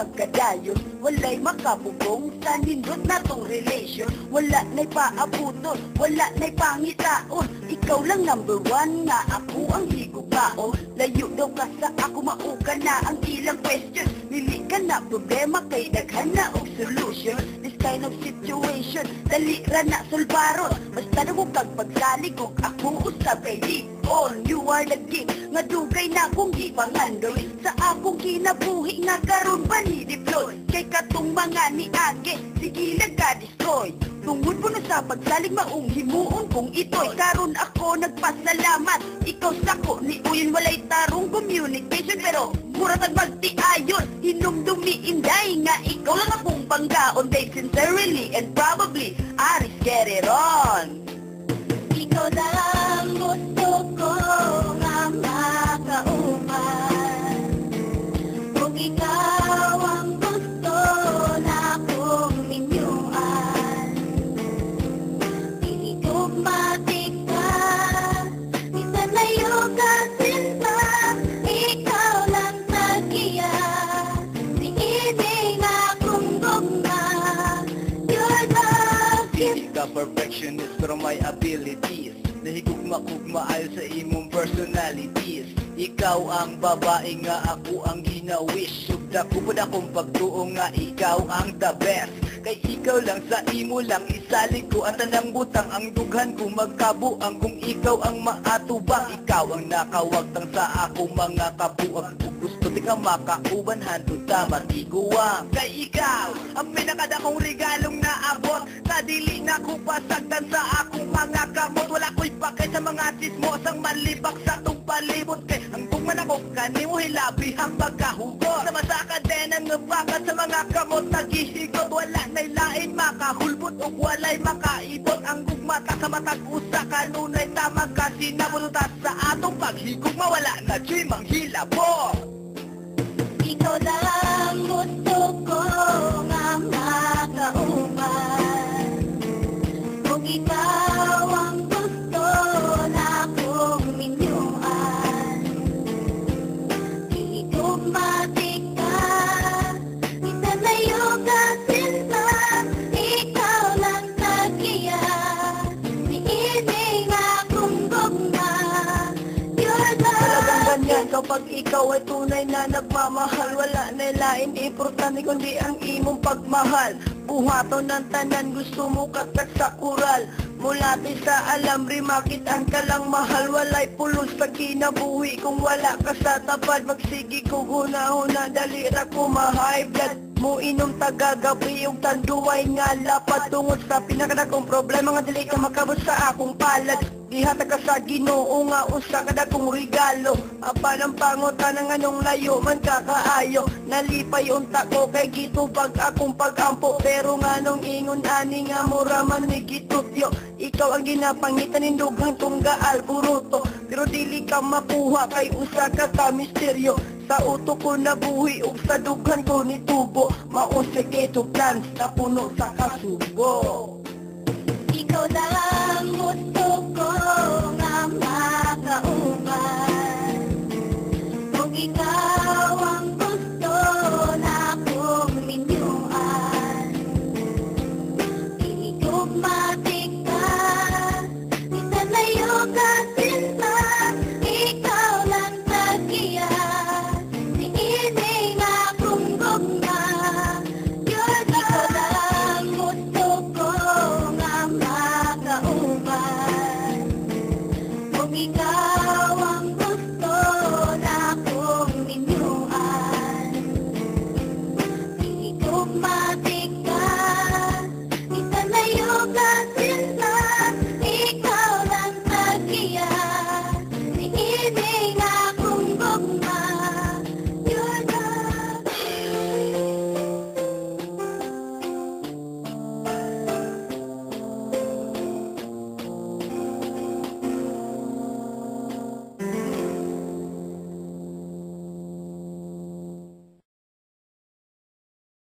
magkadayon. Walay makabugong sa nindot na tong relation Wala na'y paabuton, wala na'y pangitaon. Ikaw lang number one nga ako ang higubaon Layo daw ka sa ako mauka na ang ilang question. Lili ka na problema kay daghan na og solution kind of situation, dali ra na sulbaron. Basta na kung kag pagsalig ako usab kay di on. You are the king, nga dugay na kong ipangandoy Sa akong kinabuhi nga karon pa ni deploy Kay katong mga ni Age, sige nagka-destroy Tungod mo na sa pagsalig maong himuon kong ito'y Karon ako nagpasalamat. Ikaw sako ni Uyin walay tarong communication Pero mura tag magtiayon. Hinumdumi inday nga ikaw lang akong banggaon They sincerely and probably Aris get Hindi ka perfectionist pero may abilities. Nahigugma-kugma ayon sa imong personalities Ikaw ang babae nga ako ang ginawish Sugda ko po na kung pagtuo nga ikaw ang the best. Kay ikaw lang sa imo lang isalig ko. Ang tanang butang ang dughan ko magkabuang Kung ikaw ang maatubang Ikaw ang nakawagtang sa ako mga kabuang. Gusto di ka makauban Handod ta matiguang Kay ikaw ang pinakadakong regalong naabot. Sa dili na ko pasagdan sa akong mga kamot Wala ko'y pakay sa mga sismosang malibak sa tong palibot kanimo hilabi ang pagkahugot. Sa masaka din ang nabakat sa mga kamot Nagihigot wala na'y lain makahulbot O walay makaibot. Ang gugmata sa matag usa Kanunay tamang kasi nabunutas sa atong paghigog Mawala na Jay manghilabot Ikaw kapag ikaw ay tunay na nagmamahal Wala na lain importante kundi ang imong pagmahal. Buhaton ng tanan gusto mo katak sa kural. Mula sa alam rimakit ang kalang mahal. Walay pulos sa kinabuhi. Kung wala ka sa tapad Magsigi ko huna-huna dalira ko ma-high blood mo inom tagagabi yung tanduay nga lapad Tungod sa pinakadakong problema nga dili ka makabot sa akong palad. Gihata ka sa ginoo nga usa kada kong regalo. Apa ng pangutan ng anong layo man kakaayo. Nalipay unta ko kay gitubag akong pagampo. Pero nga nung ingon ani nga mura man ni gitutyo Ikaw ang ginapangitan ng dughang tunggaal buruto Pero dili ka makuha kay usa ka ka misteryo sa utok ko nabuhi ug sa dughan ko ni tubo. Mausik ito plans na puno sa kasubo we got.